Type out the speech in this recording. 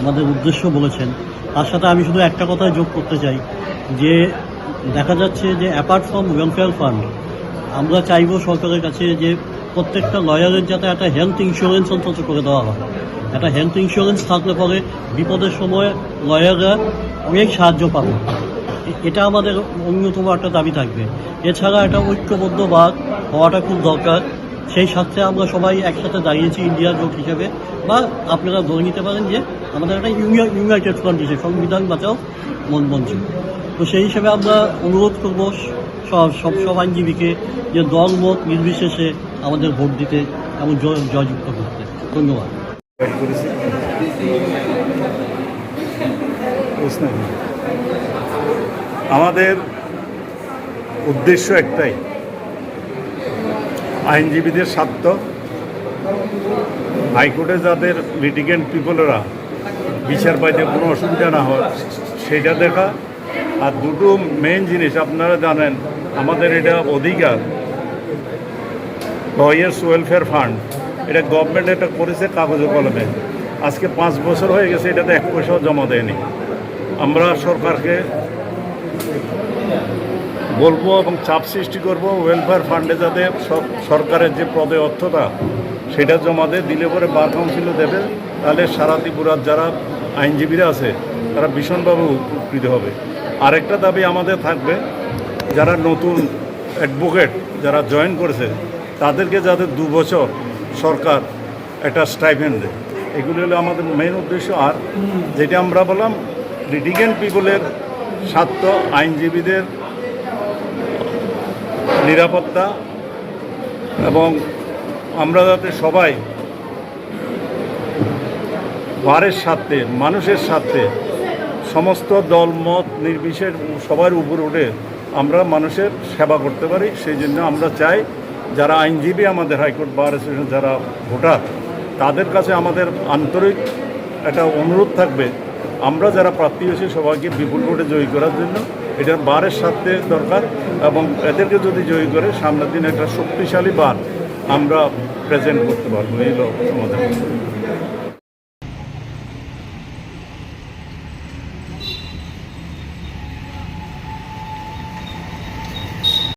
আমাদের উদ্দেশ্য বলেছেন। তার সাথে আমি শুধু একটা কথা যোগ করতে চাই, যে দেখা যাচ্ছে যে অ্যাপার্ট ফ্রম ওয়েলফেয়ার ফান্ড আমরা চাইব সরকারের কাছে যে প্রত্যেকটা লয়ারের যাতে একটা হেলথ ইন্স্যুরেন্স অন্তত করে দেওয়া হয়। একটা হেলথ ইন্স্যুরেন্স থাকলে পরে বিপদের সময় লয়াররা অনেক সাহায্য পাবে। এটা আমাদের অন্যতম একটা দাবি থাকবে। এছাড়া একটা ঐক্যবদ্ধ বাদ হওয়াটা খুব দরকার। সেই স্বার্থে আমরা সবাই একসাথে দাঁড়িয়েছি ইন্ডিয়া জোট হিসেবে। বা আপনারা ধরে নিতে পারেন যে আমাদের একটা ইউনাইটেড ফ্রন্ট হিসেবে সংবিধান বাঁচাও মন মঞ্চ তো সেই হিসেবে আমরা অনুরোধ করব সব সব সব আইনজীবীকে যে দল মত নির্বিশেষে আমাদের ভোট দিতে এবং জয়- জয়যুক্ত করতে। ধন্যবাদ। আমাদের উদ্দেশ্য একটাই। আইনজীবীদের স্বার্থ। হাইকোর্টে যাদের লিটিগেন্ট পিপলেরা বিচার পাইতে কোনো অসুবিধা না হয় সেটা দেখা। আর দুটো মেইন জিনিস আপনারা জানেন, আমাদের এটা অধিকার। লয়ার্স ওয়েলফেয়ার ফান্ড এটা গভর্নমেন্ট এটা করেছে কাগজে কলমে। আজকে পাঁচ বছর হয়ে গেছে, এটাতে এক পয়সাও জমা দেয়নি। আমরা সরকারকে বলব এবং চাপ সৃষ্টি করব ওয়েলফেয়ার ফান্ডে যাতে সব সরকারের যে পদে অর্থটা, সেটা জমা দেয় দিলে পরে বার কাউন্সিলও দেবে, তাহলে সারা ত্রিপুরার যারা আইনজীবীরা আছে, তারা ভীষণভাবে উপকৃত হবে। আরেকটা দাবি আমাদের থাকবে, যারা নতুন অ্যাডভোকেট যারা জয়েন করেছে, তাদেরকে যাতে দু বছর সরকার একটা স্টাইপেন্ড দেয়। এগুলি হলো আমাদের মেন উদ্দেশ্য। আর যেটা আমরা বললাম লিটিগেন্ট পিপলের স্বার্থ আইনজীবীদের নিরাপত্তা এবং আমরা যাতে সবাই বারের স্বার্থে, মানুষের স্বার্থে সমস্ত দল, মত, নির্বিশেষ সবার উপর উঠে আমরা মানুষের সেবা করতে পারি। সেই জন্য আমরা চাই যারা আইনজীবী আমাদের হাইকোর্ট, বার অ্যাসোসিয়েশন যারা ভোটার, তাদের কাছে আমাদের আন্তরিক একটা অনুরোধ থাকবে। আমরা যারা প্রার্থী হয়েছি সবাইকে বিপুল ভোটে জয়ী করার জন্য এটার বারের স্বার্থে দরকার এবং এদেরকে যদি জয়ী করে, সামনের দিন একটা শক্তিশালী বার আমরা প্রেজেন্ট করতে পারব এই আমাদের